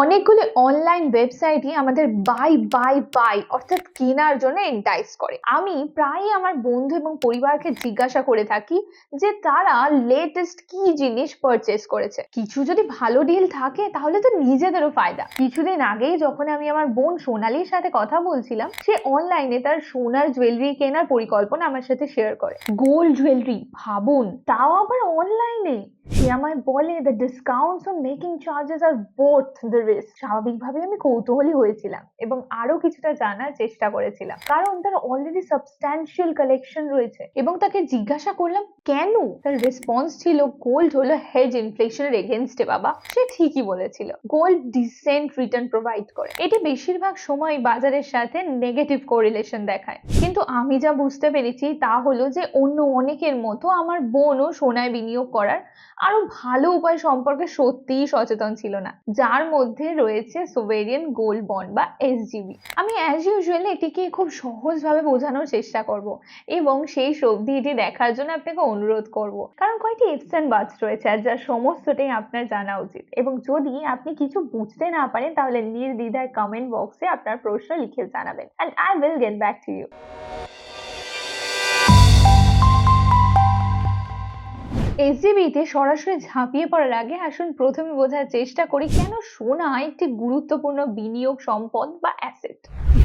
অনেকগুলি অনলাইন ওয়েবসাইটই আমাদের bye bye bye অর্থাৎ কেনার জন্য এন্টাইজ করে। আমি প্রায়ই আমার বন্ধু এবং পরিবারকে জিজ্ঞাসা করে থাকি যে তারা লেটেস্ট কি জিনিস পারচেস করেছে। কিছু যদি ভালো ডিল থাকে তাহলে তো নিজেদেরও ফায়দা। কিছুদিন আগেই যখন আমি আমার বোন সোনালির সাথে কথা বলছিলাম, সে অনলাইনে তার সোনার জুয়েলারি কেনার পরিকল্পনা আমার সাথে শেয়ার করে। গোল্ড জুয়েলারি ভাবুন, তাও আবার অনলাইনে আমায় বলে the discounts on making charges R both the risk স্বাভাবিকভাবে আমি কৌতূহলী হয়েছিলাম এবং আরও কিছুটা জানার চেষ্টা করেছিলাম। কারণ তার অলরেডি সাবস্ট্যান্সিয়াল কালেকশন রয়েছে এবং তাকে জিজ্ঞাসা করলাম, কেন? তার রেসপন্স ছিল গোল্ড হলো হেজ ইনফ্লেশনের এগেনস্টে বাবা। সে ঠিকই বলেছিল গোল্ড ডিসেন্ট রিটার্ন প্রোভাইড করে। এটি বেশিরভাগ সময় বাজারের সাথে নেগেটিভ কোরিলেশন দেখায়। কিন্তু আমি যা বুঝতে পেরেছি তা হলো যে অন্য অনেকের মতো আমার বোনও সোনায় বিনিয়োগ করার আরও ভালো উপায় সম্পর্কে সত্যিই সচেতন ছিল না। যার মধ্যে রয়েছে সোভেরিয়ান গোল্ড বন্ড বা এসজিবি আমি অ্যাজ ইউজুয়ালি এটিকে খুব সহজভাবে বোঝানোর চেষ্টা করব এবং সেই অবধি এটি দেখার জন্য আপনাকে অনুরোধ করব। কারণ কয়েকটি ইফস অ্যান্ড বাটস রয়েছে আর যার সমস্তটাই আপনার জানা উচিত। এবং যদি আপনি কিছু বুঝতে না পারেন, তাহলে নির্দ্বিধায় কমেন্ট বক্সে আপনার প্রশ্ন লিখে জানাবেন। And I will get back to you এসজিবিতে সরাসরি ঝাঁপিয়ে পড়ার আগে আসুন প্রথমে বোঝার চেষ্টা করি কেন সোনা একটি গুরুত্বপূর্ণ বিনিয়োগ সম্পদ বা asset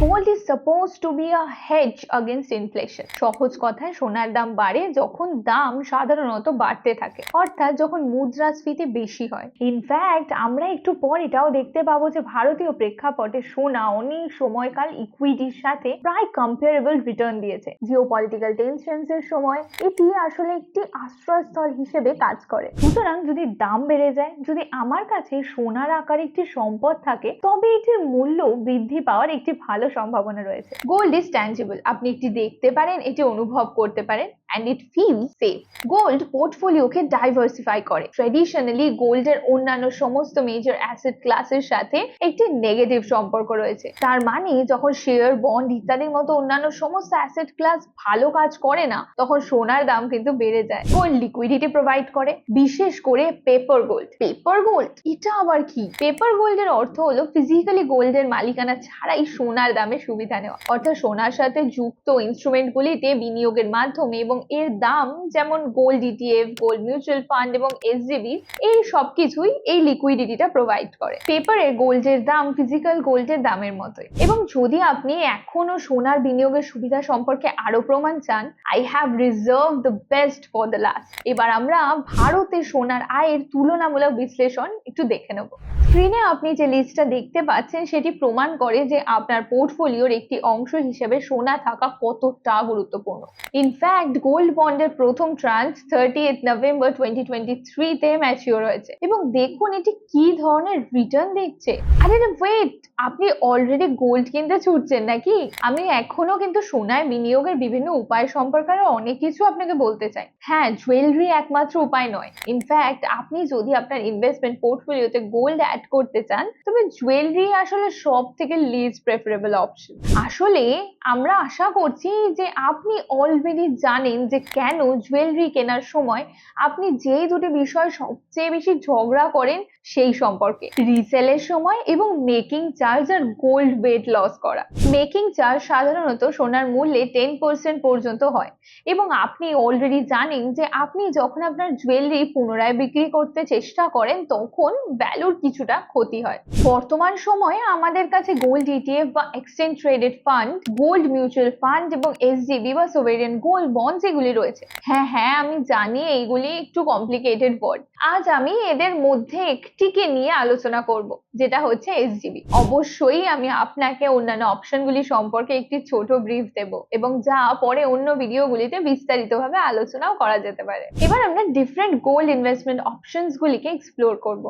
gold is suppose to be a hedge against inflation সহজ কথায় সোনার দাম বাড়ে যখন দাম সাধারণত বাড়তে থাকে, অর্থাৎ যখন মুদ্রাস্ফীতি বেশি হয়। ইনফ্যাক্ট আমরা একটু পর এটাও দেখতে পাবো যে ভারতীয় প্রেক্ষাপটে সোনা অনেক সময়কাল ইকুইটির সাথে প্রায় কম্পারেবল রিটার্ন দিয়েছে। জিও পলিটিক্যাল টেনশনস এর সময় এটি আসলে একটি আশ্রয়স্থল হিসেবে কাজ করে। সুতরাং যদি দাম বেড়ে যায়, যদি আমার কাছে সোনার আকার একটি সম্পদ থাকে, তবে এটির মূল্য বৃদ্ধি পাওয়ার একটি ভালো সম্ভাবনা রয়েছে। গোল্ড ইজ ট্যাঞ্জিবল আপনি একটি দেখতে পারেন, এটি অনুভব করতে পারেন and it feel safe gold পোর্টফোলিওকে diversify করে। ট্রেডিশনালি গোল্ডের অন্যান্য সমস্ত মেজর অ্যাসেট ক্লাসের সাথে একটি নেগেটিভ সম্পর্ক রয়েছে। তার মানে যখন শেয়ার বন্ড ইত্যাদির মতো অন্যান্য সমস্ত অ্যাসেট ক্লাস ভালো কাজ করে না, তখন সোনার দাম কিন্তু বেড়ে যায়। গোল্ড লিকুইডিটি প্রোভাইড করে। বিশেষ করে পেপার গোল্ড পেপার গোল্ড এটা আবার কি? পেপার গোল্ডের অর্থ হলো ফিজিক্যালি গোল্ডের মালিকানা ছাড়াই সোনার দামে সুবিধা নেওয়া। অর্থাৎ সোনার সাথে যুক্ত ইনস্ট্রুমেন্টগুলিতে বিনিয়োগের মাধ্যমে এবং এর দাম যেমন gold ETF gold mutual fund এবং এসজিবি এই সবকিছুই এই লিকুইডিটিটা প্রোভাইড করে। পেপারে গোল্ডের দাম ফিজিক্যাল গোল্ডের দামের মতোই। এবং যদি আপনি এখনও সোনার বিনিয়োগের সুবিধা সম্পর্কে আরও প্রমাণ চান I have reserve the best for the last এবার আমরা ভারতে সোনার আয়ের তুলনামূলক বিশ্লেষণ একটু দেখে নেব। স্ক্রিনে আপনি যে লিস্টটা দেখতে পাচ্ছেন, সেটি প্রমাণ করে যে আপনার পোর্টফোলিওর একটি অংশ হিসেবে সোনা থাকা কতটা গুরুত্বপূর্ণ? ইনফ্যাক্ট গোল্ড বন্ডের প্রথম tranche thirty eight November twenty twenty এবং দেখুন, এটি কি ধরনের রিটার্ন দিচ্ছে। আরে ওয়েট আপনি অলরেডি গোল্ড কিনতে ছুটছেন নাকি? আমি এখনও কিন্তু সোনায় বিনিয়োগের বিভিন্ন উপায় সম্পর্কে অনেক কিছু আপনাকে বলতে চাই। হ্যাঁ জুয়েলারি একমাত্র উপায় নয়। ইনফ্যাক্ট আপনি যদি আপনার ইনভেস্টমেন্ট পোর্টফোলিওতে গোল্ড অ্যাড করতে চান, তবে জুয়েলারি আসলে সব থেকে লিস্ট প্রেফারেবল অপশন আসলে আমরা আশা করছি যে আপনি অলরেডি জানেন যে কেন জুয়েলারি কেনার সময় আপনি যেই দুটি বিষয় সবচেয়ে বেশি ঝগড়া করেন সেই সম্পর্কে। রিসেলের সময় এবং মেকিং চার্জ আর গোল্ড ওয়েট লস করা। মেকিং চার্জ সাধারণত সোনার মূল্যে টেন পার্সেন্ট পর্যন্ত হয় এবং আপনি অলরেডি জানেন যে আপনি যখন আপনার জুয়েলারি পুনরায় বিক্রি করতে চেষ্টা করেন তখন ভ্যালুর কিছুটা ক্ষতি হয়। বর্তমান সময়ে আমাদের কাছে গোল্ড ইটিএফ বা exchange traded fund gold mutual fund এবং এসজিবি বা সোভেরিয়ান গোল্ড বন্ড যেগুলি রয়েছে। হ্যাঁ হ্যাঁ আমি জানি এইগুলি একটু কমপ্লিকেটেড ওয়ার্ড আজ আমি এদের মধ্যে একটিকে নিয়ে আলোচনা করব, যেটা হচ্ছে এসজিবি অবশ্যই আমি আপনাকে অন্যান্য অপশনগুলি সম্পর্কে একটি ছোট ব্রিফ দেব এবং যা পরে অন্য ভিডিওগুলিতে বিস্তারিতভাবে আলোচনাও করা যেতে পারে। এবার আমরা ডিফারেন্ট গোল্ড ইনভেস্টমেন্ট অপশনস গুলিকে এক্সপ্লোর করব।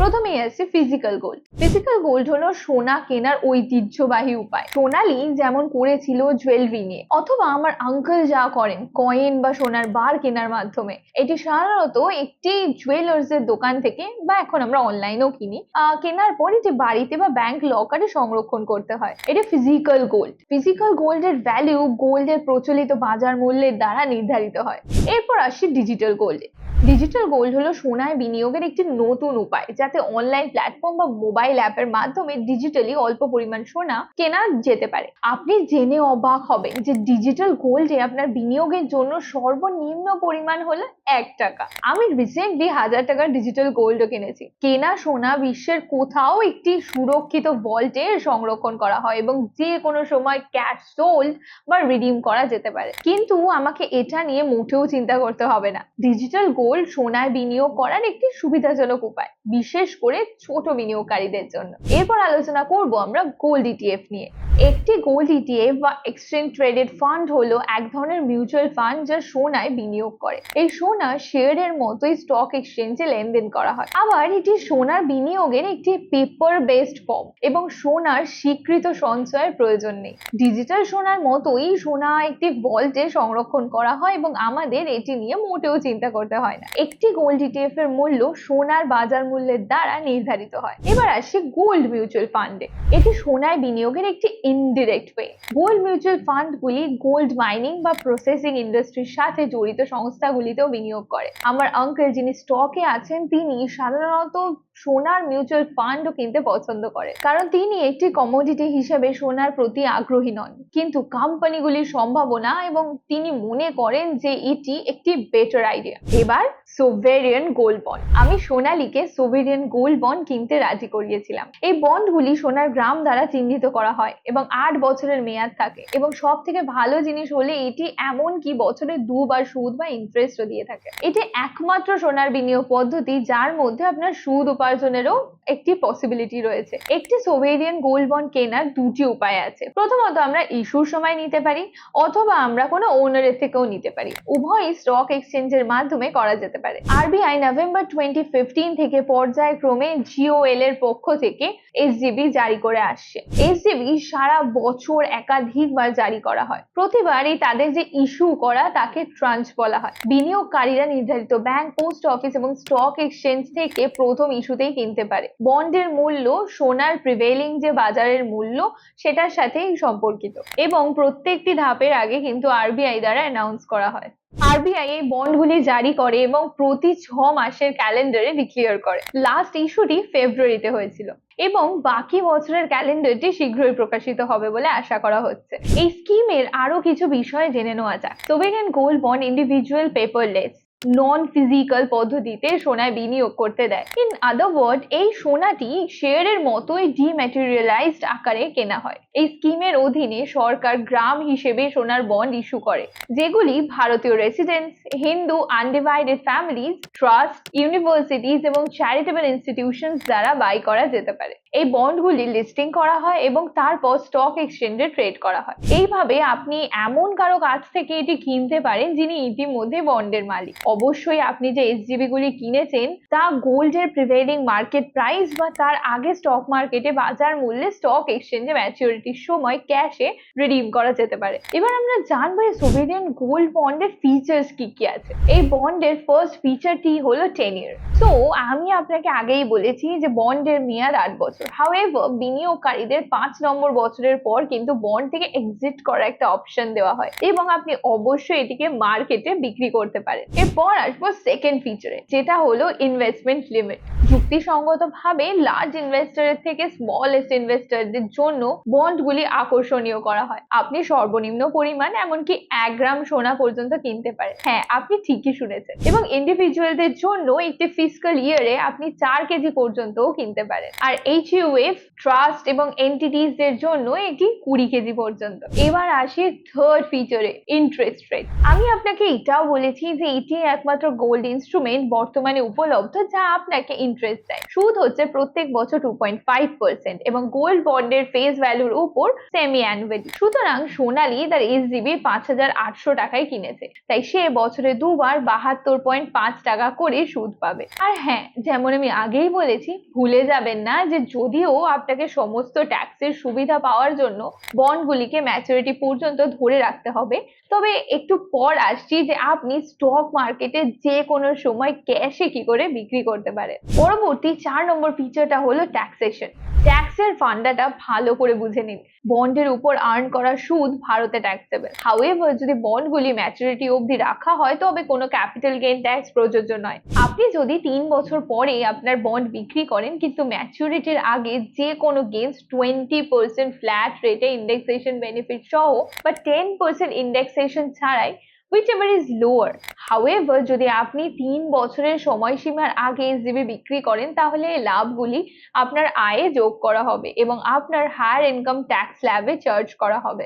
প্রথমেই আছে ফিজিক্যাল গোল্ড ফিজিক্যাল গোল্ড হলো সোনা কেনার ঐতিহ্যবাহী উপায়। সোনালি যেমন করেছিল জুয়েলারি নিয়ে, অথবা আমার আঙ্কেল যা করেন কয়েন বা সোনার বার কেনার মাধ্যমে। এটি সাধারণত একটি জুয়েলার্স এর দোকান থেকে বা এখন আমরা অনলাইনেও কিনি। কেনার পর এটি বাড়িতে বা ব্যাংক লকারে সংরক্ষণ করতে হয়। এটি ফিজিক্যাল গোল্ড ফিজিক্যাল গোল্ডের ভ্যালু গোল্ডের প্রচলিত বাজার মূল্যের দ্বারা নির্ধারিত হয়। এরপর আসি ডিজিটাল গোল্ডে ডিজিটাল গোল্ড হলো সোনায় বিনিয়োগের একটি নতুন উপায়, যাতে অনলাইন প্ল্যাটফর্ম বা মোবাইল অ্যাপের মাধ্যমে ডিজিটালি অল্প পরিমাণ সোনা কেনা যেতে পারে। আপনি জেনে অবাক হবেন যে ডিজিটাল গোল্ডে আপনার বিনিয়োগের জন্য সর্বনিম্ন পরিমাণ হলো এক টাকা। আমি রিসেন্টলি হাজার টাকার ডিজিটাল গোল্ডও কিনেছি। কেনা সোনা বিশ্বের কোথাও একটি সুরক্ষিত ভল্টে সংরক্ষণ করা হয় এবং যে কোনো সময় ক্যাশ সোল্ড বা রিডিম করা যেতে পারে। কিন্তু আমাকে এটা নিয়ে মোটেও চিন্তা করতে হবে না। ডিজিটাল গোল্ড সোনায় বিনিয়োগ করার একটি সুবিধাজনক উপায়, বিশেষ করে ছোট বিনিয়োগকারীদের জন্য। এরপর আলোচনা করব আমরা গোল্ড ইটিএফ নিয়ে। একটি গোল্ড ইটিএফ বা এক্সচেঞ্জ ট্রেডেড ফান্ড হলো এক ধরনের মিউচুয়াল ফান্ড যা সোনায় বিনিয়োগ করে। এই সোনা শেয়ারের মতোই স্টক এক্সচেঞ্জে লেনদেন করা হয়। আবার এটি সোনার বিনিয়োগের একটি পেপার বেসড ফর্ম এবং সোনার স্বীকৃত সঞ্চয়ের প্রয়োজন নেই। ডিজিটাল সোনার মতোই সোনা একটি ভল্টে সংরক্ষণ করা হয় এবং আমাদের এটি নিয়ে মোটেও চিন্তা করতে হয় না একটি গোল্ড ইটিএফ এর মূল্য সোনার বাজার মূল্যের দ্বারা নির্ধারিত হয়। এবার আসি গোল্ড মিউচুয়াল ফান্ডে এটি সোনায় বিনিয়োগের একটি ইনডিরেক্ট ওয়ে গোল্ড মিউচুয়াল ফান্ডগুলি গোল্ড মাইনিং বা প্রসেসিং ইন্ডাস্ট্রির সাথে জড়িত সংস্থাগুলিতেও বিনিয়োগ করে। আমার আঙ্কেল যিনি স্টকে আছেন, তিনি সাধারণত সোনার মিউচুয়াল ফান্ডও কিনতে পছন্দ করে। কারণ তিনি একটি কমোডিটি হিসেবে সোনার প্রতি আগ্রহী নন। কিন্তু কোম্পানিগুলির সম্ভাবনা এবং তিনি মনে করেন যে এটি একটি বেটার আইডিয়া এবার সোভেরিয়ান গোল্ড বন্ড আমি সোনালীকে সোভেরিয়ান গোল্ড বন্ড কিনতে রাজি করিয়েছিলাম। এই বন্ডগুলি সোনার গ্রাম দ্বারা চিহ্নিত করা হয় এবং আট বছরের মেয়াদ থাকে এবং সব থেকে ভালো জিনিস হলে এটি এমন কি বছরে দুবার সুদ বা ইন্টারেস্টও দিয়ে থাকে। এটি একমাত্র সোনার বিনিয়োগ পদ্ধতি যার মধ্যে আপনার সুদ উপার্জনেরও একটি পসিবিলিটি রয়েছে। একটি সোভেরিয়ান গোল্ড বন্ড কেনার দুটি উপায় আছে। প্রথমত আমরা ইস্যুর সময় নিতে পারি, অথবা আমরা কোনো ওনারের থেকেও নিতে পারি। উভয়ই স্টক এক্সচেঞ্জের মাধ্যমে করা যেতে পারে। আরবিআই নভেম্বর টোয়েন্টি ফিফটিন থেকে পর্যায়ক্রমে জিওএল এর পক্ষ থেকে এসজিবি জারি করে আসছে। এসজিবি সারা বছর একাধিকবার জারি করা হয়। প্রতিবারই তাদের যে ইস্যু করা, তাকে ট্রান্স বলা হয়। বিনিয়োগকারীরা নির্ধারিত ব্যাংক পোস্ট অফিস এবং স্টক এক্সচেঞ্জ থেকে প্রথম ইস্যুতেই কিনতে পারে। বন্ডের মূল্য, সোনার প্রিভেলিং যে বাজারের মূল্য, সেটার সাথেই সম্পর্কিত। এবং প্রত্যেকটি ধাপের আগে কিন্তু আরবিআই দ্বারা অ্যানাউন্স করা হয়। আরবিআই এই বন্ডগুলি জারি করে এবং প্রতি ছ মাসের ক্যালেন্ডারে ডিক্লেয়ার করে। লাস্ট ইস্যুটি ফেব্রুয়ারিতে হয়েছিল। এবং বাকি বছরের ক্যালেন্ডারটি শীঘ্রই প্রকাশিত হবে বলে আশা করা হচ্ছে। এই স্কিমের আরও কিছু বিষয় জেনে নেওয়া যাক। Sovereign gold bond individual paperless non physical পদ্ধতিতে সোনায় বিনিয়োগ করতে দেয়। ইন আদার ওয়ার্ড এই সোনাটি শেয়ারের মতোই ডিম্যাটেরিয়ালাইজড আকারে কেনা হয়। এই স্কিমের অধীনে সরকার গ্রাম হিসেবে সোনার বন্ড ইস্যু করে, যেগুলি ভারতীয় residents Hindu undivided families trust universities এবং চ্যারিটেবল ইনস্টিটিউশনস দ্বারা বাই করা যেতে পারে। এই বন্ডগুলি লিস্টিং করা হয় এবং তারপর স্টক এক্সচেঞ্জে ট্রেড করা হয়। এইভাবে আপনি এমন কারও কাছ থেকে এটি কিনতে পারেন যিনি ইতিমধ্যে বন্ডের মালিক। অবশ্যই আপনি যে এসজিবি গুলি কিনেছেন, তা গোল্ডের প্রিভেলিং মার্কেট প্রাইস বা তার আগে স্টক মার্কেটে বাজার মূল্যে স্টক এক্সচেঞ্জে ম্যাচিউরিটির সময় ক্যাশে রিডিম করা যেতে পারে। এবার আমরা জানব এই সোভিরিয়ান গোল্ড বন্ডের ফিচার্স কি কি আছে। এই বন্ডের ফার্স্ট ফিচারটি হলো টেন ইয়ার সো আমি আপনাকে আগেই বলেছি যে বন্ডের মেয়াদ আট বছর। হাউএভার বিনিয়োগকারীদের পাঁচ নম্বর বছরের পর কিন্তু বন্ড থেকে এক্সিট করার একটা অপশন দেওয়া হয়। এবং আপনি অবশ্যই এটিকে মার্কেটে বিক্রি করতে পারেন। এরপর আসব সেকেন্ড ফিচারে যেটা হলো ইনভেস্টমেন্ট লিমিট যুক্তিসঙ্গতভাবে লার্জ ইনভেস্টরের থেকে স্মলেস্ট ইনভেস্টরদের জন্য বন্ডগুলি আকর্ষণীয় করা হয়। আপনি সর্বনিম্ন পরিমাণ, এমনকি এক গ্রাম সোনা পর্যন্ত কিনতে পারেন। হ্যাঁ আপনি ঠিকই শুনেছেন। এবং ইন্ডিভিজুয়ালদের জন্য একটি ফিজিক্যাল ইয়ারে আপনি চার কেজি পর্যন্তও কিনতে পারেন। আর এইচ ইউএফ ট্রাস্ট এবং এন্টিটিস এর জন্য এটি কুড়ি কেজি পর্যন্ত। এবার আসি থার্ড ফিচারে ইন্টারেস্ট রেট আমি আপনাকে এটাও বলেছি যে এটি একমাত্র গোল্ড ইনস্ট্রুমেন্ট বর্তমানে উপলব্ধ, যা আপনাকে ইন্টারেস্ট দেয়। সুদ হচ্ছে প্রত্যেক বছর টু পয়েন্ট ফাইভ পার্সেন্ট এবং গোল্ড বন্ডের ফেস ভ্যালুর উপর সেমি অ্যানুয়ালি সুতরাং সোনালি তার এসজিবি পাঁচ হাজার আটশো টাকায় কিনেছে, তাই সে বছরে দুবার বাহাত্তর পয়েন্ট পাঁচ টাকা করে সুদ পাবে। আর হ্যাঁ যেমন আমি আগেই বলেছি, ভুলে যাবেন না যে যদিও আপনাকে সমস্ত ট্যাক্সের সুবিধা পাওয়ার জন্য বন্ডগুলিকে ম্যাচুরিটি পর্যন্ত ধরে রাখতে হবে, তবে একটু পর আসছি যে আপনি স্টক মার্কেটে যে কোনো সময় ক্যাশে কি করে বিক্রি করতে পারে। পরবর্তী চার নম্বর ফিচারটা হলো ট্যাক্সেশন ট্যাক্সের ফান্ডাটা ভালো করে বুঝে নিন। বন্ডের উপর আর্ন করা সুদ ভারতে ট্যাক্স ট্যাক্সেবল হাউএভার যদি বন্ডগুলি ম্যাচুরিটি অবধি রাখা হয়, তবে কোনো ক্যাপিটাল গেইন ট্যাক্স প্রযোজ্য নয়। আপনি যদি তিন বছর পরে আপনার বন্ড বিক্রি করেন, কিন্তু ম্যাচুরিটির আগে যে কোনো গেমস টোয়েন্টি পার্সেন্ট ফ্ল্যাট রেটে ইন্ডেক্সেশন বেনিফিট সহ বা টেন পার্সেন্ট ইন্ডেক্সেশন ছাড়াই whichever is লোয়ার However, যদি আপনি তিন বছরের সময়সীমার আগে এসডিবি বিক্রি করেন তাহলে লাভগুলি আপনার আয়ে যোগ করা হবে এবং আপনার হায়ার ইনকাম ট্যাক্স ল্যাবে চার্জ করা হবে।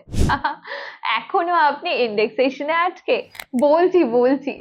এখনও আপনি ইন্ডেক্সেশনে আটকে। বলছি বলছি।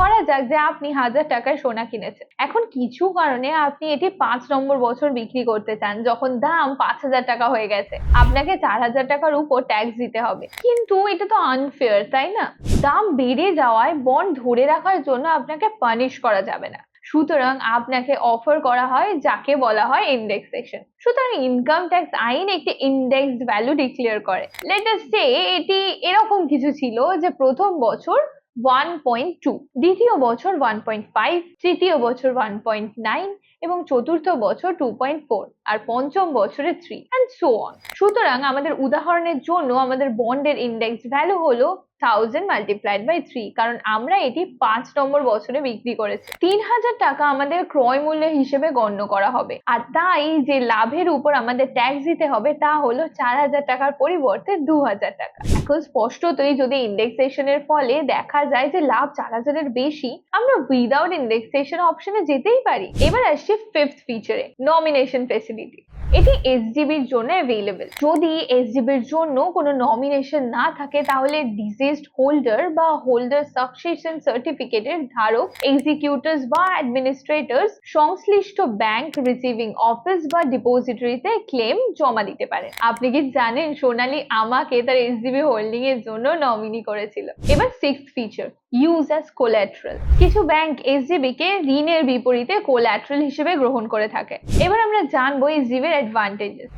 ধরা যাক যে আপনি হাজার টাকায় সোনা কিনেছেন। এখন কিছু কারণে আপনি এটি পাঁচ নম্বর বছর বিক্রি করতে চান, যখন দাম পাঁচ হাজার টাকা হয়ে গেছে। আপনাকে চার হাজার টাকার উপর ট্যাক্স দিতে হবে। কিন্তু এটা তো আনফেয়ার তাই না? দাম বেড়ে যাওয়ায় বন্ড ধরে রাখার জন্য আপনাকে পানিশ করা যাবে না। সুতরাং আপনাকে অফার করা হয়, যাকে বলা হয় ইন্ডেক্সেশন সুতরাং ইনকাম ট্যাক্স আইন একটি ইন্ডেক্সড ভ্যালু ডিক্লেয়ার করে। লেটাস সে এটি এরকম কিছু ছিল যে প্রথম বছর ওয়ান পয়েন্ট টু দ্বিতীয় বছর ওয়ান পয়েন্ট ফাইভ তৃতীয় বছর ওয়ান পয়েন্ট নাইন এবং চতুর্থ বছর টু পয়েন্ট ফোর আর পঞ্চম বছরে থ্রি অ্যান্ড সো অন সুতরাং আমাদের উদাহরণের জন্য আমাদের বন্ডের ইন্ডেক্স ভ্যালু হলো থাউজেন্ড মাল্টিপ্লাইড বাই থ্রি কারণ আমরা এটি পাঁচ নম্বর বছরে বিক্রি করেছি। তিন হাজার টাকা আমাদের ক্রয় মূল্য হিসেবে গণ্য করা হবে। আর তাই যে লাভের উপর আমাদের ট্যাক্স দিতে হবে, তা হলো চার হাজার টাকার পরিবর্তে দু হাজার টাকা। এখন স্পষ্টতই যদি ইন্ডেক্সেশনের ফলে দেখা যায় যে লাভ চার হাজারের বেশি, আমরা উইদাউট ইন্ডেক্সেশন অপশনে যেতেই পারি। এবার আসছি ফিফথ ফিচারে নমিনেশন ফেসিলিটি এটি এসজিবির জন্য অ্যাভেলেবেল যদি এসজিবির জন্য কোনো নমিনেশন না থাকে, তাহলে ডিজিজড হোল্ডার বা হোল্ডার সাকসেশন সার্টিফিকেটের ধারক এক্সিকিউটার্স বা অ্যাডমিনিস্ট্রেটরস সংশ্লিষ্ট ব্যাংক রিসিভিং অফিস বা ডিপোজিটরিতে ক্লেম জমা দিতে পারেন। আপনি কি জানেন, সোনালি আমাকে তার এসজিবি হোল্ডিং এর জন্য নমিনি করেছিল? এবার six feature use as collateral কিছু ব্যাংক এসজিবি কে ঋণের বিপরীতে কোল্যাট্রাল হিসেবে গ্রহণ করে থাকে। এবার আমরা জানব এসজিবির অ্যাডভান্টেজেস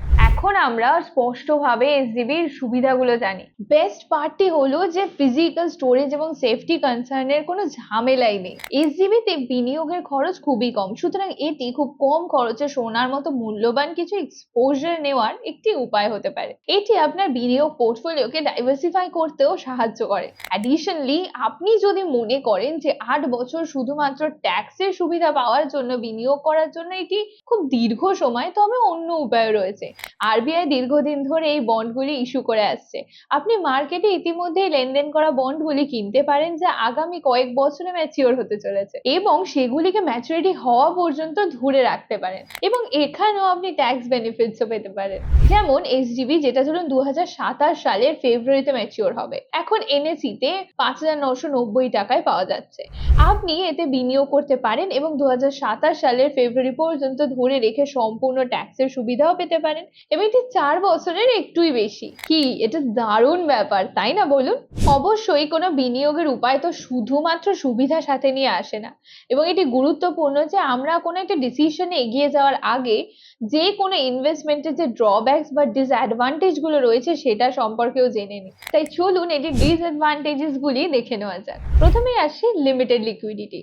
এখন আমরা স্পষ্টভাবে এসজিবির সুবিধাগুলো জানি। বেস্ট পার্টটি হলো যে ফিজিক্যাল স্টোরেজ এবং সেফটি কনসার্নের কোনো ঝামেলাই নেই। এসজিবিতে বিনিয়োগের খরচ খুবই কম, সুতরাং এটি খুব কম খরচে সোনার মতো মূল্যবান কিছু এক্সপোজার নেওয়ার একটি উপায় হতে পারে। এটি আপনার বিনিয়োগ পোর্টফোলিওকে ডাইভার্সিফাই করতেও সাহায্য করে। অ্যাডিশনালি আপনি যদি মনে করেন যে আট বছর শুধুমাত্র ট্যাক্সের সুবিধা পাওয়ার জন্য বিনিয়োগ করার জন্য এটি খুব দীর্ঘ সময়, তবে অন্য উপায় রয়েছে। আরবিআই দীর্ঘদিন ধরে এই বন্ডগুলি ইস্যু করে আসছে। আপনি মার্কেটে ইতিমধ্যেই লেনদেন করা বন্ডগুলি কিনতে পারেন যা আগামী কয়েক বছরে ম্যাচিওর হতে চলেছে এবং সেগুলিকে ম্যাচুরিটি হওয়া পর্যন্ত ধরে রাখতে পারেন এবং এখানেও আপনি ট্যাক্স বেনিফিটসও পেতে পারেন। যেমন এসডিবি যেটা ধরুন দু হাজার সাতাশ সালের ফেব্রুয়ারিতে ম্যাচিওর হবে। এখন এনএসি তে পাঁচ হাজার নশো নব্বই টাকায় পাওয়া যাচ্ছে। আপনি এতে বিনিয়োগ করতে পারেন এবং দু হাজার সাতাশ সালের ফেব্রুয়ারি পর্যন্ত ধরে রেখে সম্পূর্ণ ট্যাক্সের সুবিধাও পেতে পারেন এবং এটি চার বছরের একটুই বেশি। কি, এটা দারুণ ব্যাপার, তাই না বলুন? অবশ্যই কোনো বিনিয়োগের উপায় তো শুধুমাত্র সুবিধা সাথে নিয়ে আসে না। এবং এটি গুরুত্বপূর্ণ যে আমরা কোনো একটা ডিসিশনে এগিয়ে যাওয়ার আগে যে কোনো ইনভেস্টমেন্টের যে ড্রব্যাকস বা ডিসঅ্যাডভান্টেজগুলো রয়েছে সেটা সম্পর্কেও জেনে নিই। তাই চলুন এটি ডিসঅ্যাডভান্টেজেস গুলি দেখে নেওয়া যাক। প্রথমেই আসি লিমিটেড লিকুইডিটি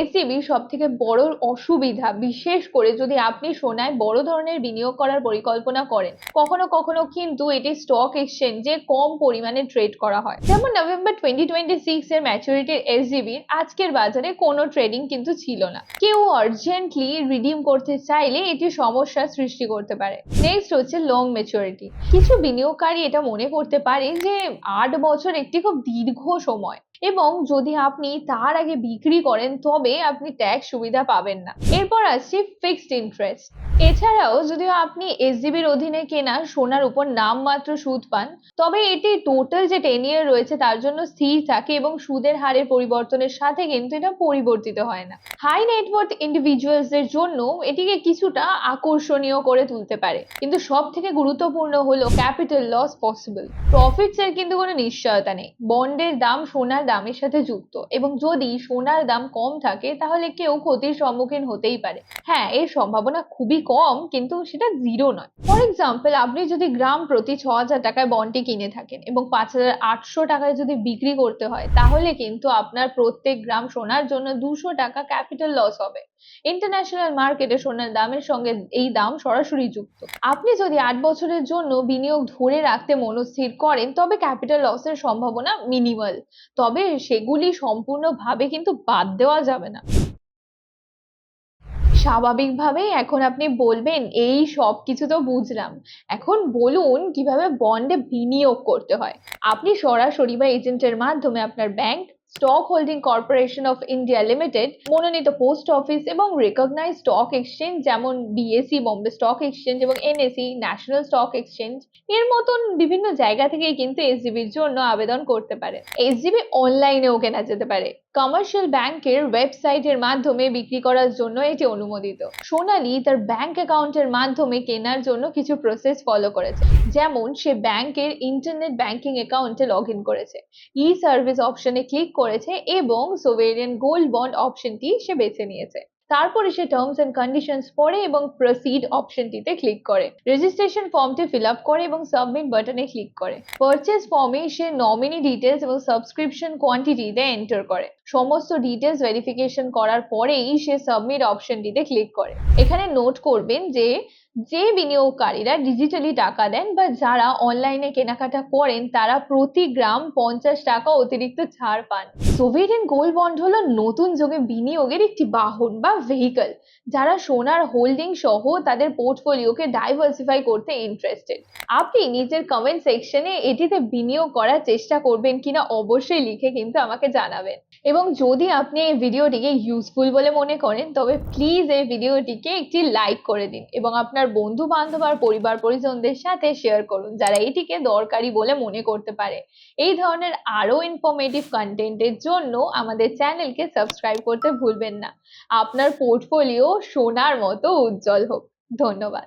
এসিবি সব থেকে বড় অসুবিধা, বিশেষ করে যদি আপনি সোনায় বড় ধরনের বিনিয়োগ করার পরিকল্পনা করেন, কখনো কখনো কিন্তু এটি স্টক এক্সচেঞ্জে কম পরিমাণে ট্রেড করা হয়। যেমন নভেম্বর টোয়েন্টি টোয়েন্টি সিক্স এর ম্যাচুরিটির এসজিবির আজকের বাজারে কোনো ট্রেডিং কিন্তু ছিল না। কেউ আর্জেন্টলি রিডিম করতে চাইলে এটি সমস্যার সৃষ্টি করতে পারে। নেক্সট হচ্ছে লং ম্যাচুরিটি কিছু বিনিয়োগকারী এটা মনে করতে পারে যে আট বছর একটি খুব দীর্ঘ সময় এবং যদি আপনি তার আগে বিক্রি করেন তবে আপনি ট্যাক্স সুবিধা পাবেন না। এরপর আসছি ফিক্সড ইন্টারেস্ট এছাড়াও যদিও আপনি এসজিবির অধীনে কেনা সোনার উপর নামমাত্র সুদ পান, তবে এটি টোটাল যে টেন ইয়ার রয়েছে তার জন্য স্থির থাকে এবং সুদের হারের পরিবর্তনের সাথে কিন্তু এটা পরিবর্তিত হয় না। হাই নেটওয়ার্থ ইন্ডিভিজুয়ালসদের জন্য এটিকে কিছুটা আকর্ষণীয় করে তুলতে পারে। কিন্তু সব থেকে গুরুত্বপূর্ণ হলো ক্যাপিটাল লস পসিবল প্রফিটস এর কিন্তু কোনো নিশ্চয়তা নেই। বন্ডের দাম সোনার দামের সাথে যুক্ত এবং যদি সোনার দাম কম থাকে তাহলে কেউ ক্ষতির সম্মুখীন হতেই পারে। হ্যাঁ এর সম্ভাবনা খুবই কম, কিন্তু সেটা জিরো নয়। ফর এক্সাম্পল আপনি যদি গ্রাম প্রতি ছ হাজার টাকায় বন্ডটি কিনে থাকেন এবং পাঁচ হাজার আটশো টাকায় যদি বিক্রি করতে হয়, তাহলে কিন্তু আপনার প্রত্যেক গ্রাম সোনার জন্য দুশো টাকা ক্যাপিটাল লস হবে। ইন্টারন্যাশনাল মার্কেটে সোনার দামের সঙ্গে এই দাম সরাসরি যুক্ত। আপনি যদি আট বছরের জন্য বিনিয়োগ ধরে রাখতে মনস্থির করেন, তবে ক্যাপিটাল লসের সম্ভাবনা মিনিমাল তবে সেগুলি সম্পূর্ণভাবে কিন্তু বাদ দেওয়া যাবে না। স্বাভাবিকভাবেই এখন আপনি বলবেন, এই সব কিছু তো বুঝলাম। এখন বলুন কীভাবে বন্ডে বিনিয়োগ করতে হয়। আপনি সরাসরি বা এজেন্টের মাধ্যমে আপনার bank stock holding corporation of India limited মনোনীত পোস্ট অফিস এবং রেকগনাইজ স্টক এক্সচেঞ্জ যেমন বিএসসি বম্বে স্টক এক্সচেঞ্জ এবং এনএসি ন্যাশনাল স্টক এক্সচেঞ্জ এর মতন বিভিন্ন জায়গা থেকেই কিন্তু এসজিবির জন্য আবেদন করতে পারে। এসজিবি অনলাইনেও কেনা যেতে পারে। কমার্শিয়াল ব্যাংকের ওয়েবসাইটের মাধ্যমে বিক্রি করার জন্য এটি অনুমোদিত। সোনালি তার ব্যাংক অ্যাকাউন্টের মাধ্যমে কেনার জন্য কিছু প্রসেস ফলো করেছে। যেমন, সে ব্যাংকের ইন্টারনেট ব্যাংকিং অ্যাকাউন্টে লগ ইন করেছে। ই সার্ভিস অপশনে ক্লিক করেছে এবং সোভেরিয়ান গোল্ড বন্ড অপশনটি সে বেছে নিয়েছে। তারপরে সে টার্মস এন্ড কন্ডিশনস পড়ে এবং প্রসিড অপশনটিতে ক্লিক করে। রেজিস্ট্রেশন ফর্মটি ফিল আপ করে এবং সাবমিট বাটনে ক্লিক করে। পারচেজ ফর্মে সে নমিনি ডিটেলস এবং সাবস্ক্রিপশন কোয়ান্টিটিতে এন্টার করে। সমস্ত ডিটেলস ভেরিফিকেশন করার পরেই সে সাবমিট অপশনটিতে ক্লিক করে। এখানে নোট করবেন যে যে বিনিয়োগকারীরা ডিজিটালি টাকা দেন বা যারা অনলাইনে কেনাকাটা করেন, তারা প্রতি গ্রাম পঞ্চাশ টাকা অতিরিক্ত ছাড় পান। সোভিয়েরিয়ান গোল্ড বন্ড হলো নতুন যুগে বিনিয়োগের একটি বাহন বা ভেহিকল যারা সোনার হোল্ডিং সহ তাদের পোর্টফোলিওকে ডাইভার্সিফাই করতে ইন্টারেস্টেড আপনি নিজের কমেন্ট সেকশনে এটিতে বিনিয়োগ করার চেষ্টা করবেন কিনা অবশ্যই লিখে কিন্তু আমাকে জানাবেন। এবং যদি আপনি এই ভিডিওটিকে ইউজফুল বলে মনে করেন, তবে প্লিজ এই ভিডিওটিকে একটি লাইক করে দিন এবং আপনার বন্ধু বান্ধব আর পরিবার পরিজনদের সাথে শেয়ার করুন, যারা এটিকে দরকারি বলে মনে করতে পারে। এই ধরনের আরও ইনফরমেটিভ কন্টেন্টের জন্য আমাদের চ্যানেলকে সাবস্ক্রাইব করতে ভুলবেন না। আপনার পোর্টফোলিও সোনার মতো উজ্জ্বল হোক। ধন্যবাদ।